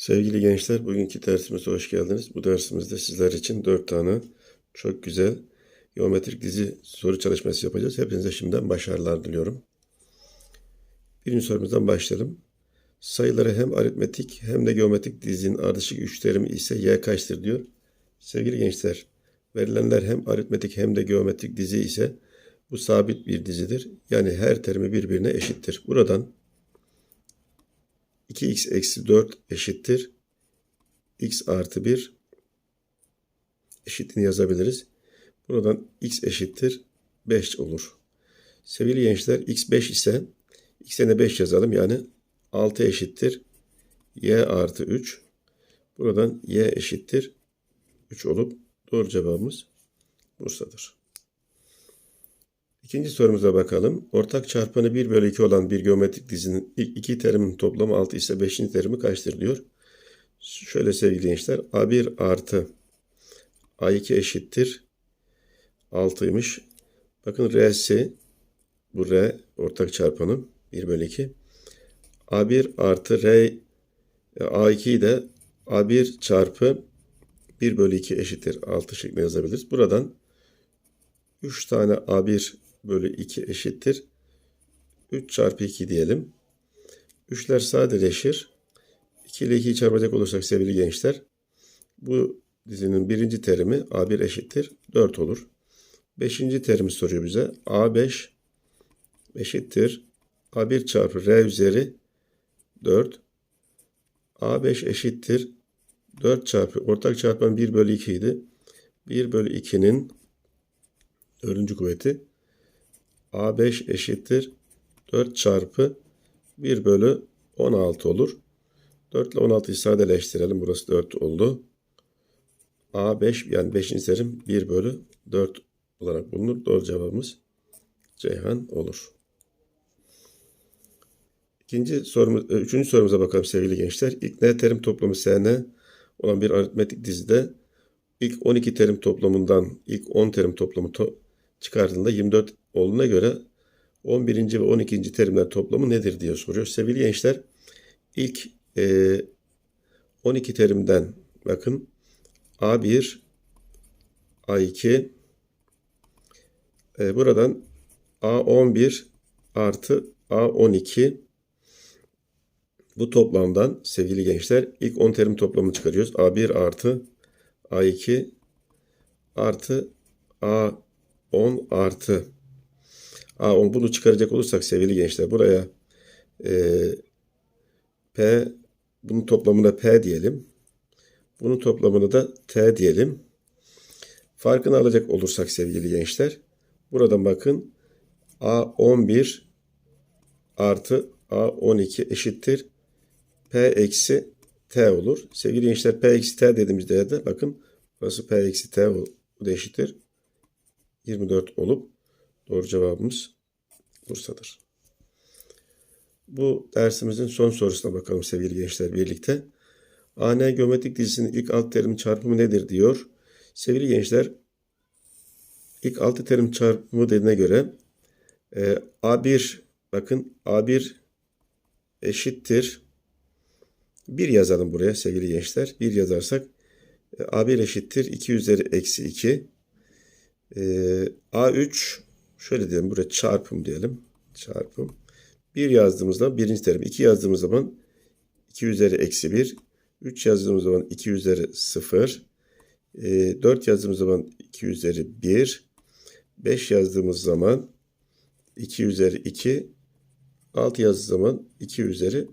Sevgili gençler, bugünkü dersimize hoş geldiniz. Bu dersimizde sizler için 4 tane çok güzel geometrik dizi soru çalışması yapacağız. Hepinize şimdiden başarılar diliyorum. Birinci sorumuzdan başlayalım. Sayıları hem aritmetik hem de geometrik dizinin ardışık üç terimi ise y kaçtır diyor. Sevgili gençler, verilenler hem aritmetik hem de geometrik dizi ise bu sabit bir dizidir. Yani her terimi birbirine eşittir. Buradan 2x eksi 4 eşittir. x artı 1 eşitliğini yazabiliriz. Buradan x eşittir 5 olur. Sevgili gençler x 5 ise x'e de 5 yazalım. Yani 6 eşittir y artı 3. Buradan y eşittir 3 olup doğru cevabımız Bursa'dır. İkinci sorumuza bakalım. Ortak çarpanı 1 bölü 2 olan bir geometrik dizinin iki terimin toplamı 6 ise 5. terimi kaçtır diyor. Şöyle sevgili gençler. A1 artı A2 eşittir 6'ymış. Bakın R'si bu R ortak çarpanı 1 bölü 2. A1 artı R A2'yi de A1 çarpı 1 bölü 2 eşittir 6 şeklinde yazabiliriz. Buradan 3 tane A1 bölü 2 eşittir. 3 çarpı 2 diyelim. 3'ler sadeleşir. 2 ile 2'yi çarpacak olursak sevgili gençler. Bu dizinin birinci terimi A1 eşittir 4 olur. Beşinci terimi soruyor bize. A5 eşittir A1 çarpı R üzeri 4. A5 eşittir 4 çarpı ortak çarpan 1 bölü 2 idi. 1 bölü 2'nin dördüncü kuvveti A5 eşittir 4 çarpı 1 bölü 16 olur. 4 ile 16'yı sadeleştirelim. Burası 4 oldu. A5 yani 5. terim 1 bölü 4 olarak bulunur. Doğru cevabımız Ceyhan olur. İkinci sorumuz, e, üçüncü sorumuza bakalım sevgili gençler. İlk n terim toplamı SN olan bir aritmetik dizide ilk 12 terim toplamından ilk 10 terim toplamı to çıkardığında 24 olduğuna göre 11. ve 12. terimler toplamı nedir diye soruyor. Sevgili gençler ilk e, 12 terimden bakın A1 A2 e, buradan A11 artı A12 bu toplamdan sevgili gençler ilk 10 terim toplamını çıkarıyoruz. A1 artı A2 artı A10 artı A10 bunu çıkaracak olursak sevgili gençler buraya e, P bunun toplamına P diyelim. Bunun toplamını da T diyelim. Farkını alacak olursak sevgili gençler buradan bakın A11 artı A12 eşittir P eksi T olur. Sevgili gençler P eksi T dediğimizde de bakın burası P eksi T bu eşittir 24 olup doğru cevabımız Bursa'dır. Bu dersimizin son sorusuna bakalım sevgili gençler birlikte. AN geometrik dizisinin ilk alt terim çarpımı nedir diyor. Sevgili gençler ilk altı terim çarpımı dediğine göre e, A1 bakın A1 eşittir 1 yazalım buraya sevgili gençler. 1 yazarsak e, A1 eşittir 2 üzeri eksi 2. E, A3 şöyle diyelim buraya çarpım diyelim. Çarpım. 1 yazdığımızda birinci terim. 2 yazdığımız zaman 2 üzeri eksi 1. 3 yazdığımız zaman 2 üzeri 0. E, 4 yazdığımız zaman 2 üzeri 1. 5 yazdığımız zaman 2 üzeri 2. 6 yazdığımız zaman 2 üzeri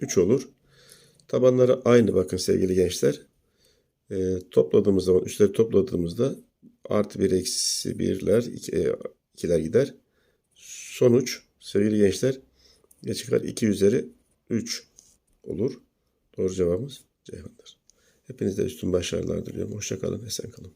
3 olur. Tabanları aynı bakın sevgili gençler. E, topladığımız zaman üstleri topladığımızda artı 1 eksi 1'ler 2'ler e, gider. Sonuç sevgili gençler ne çıkar? 2 üzeri 3 olur. Doğru cevabımız Ceyhan'dır. Hepinize üstün başarılar diliyorum. Hoşçakalın, esen kalın.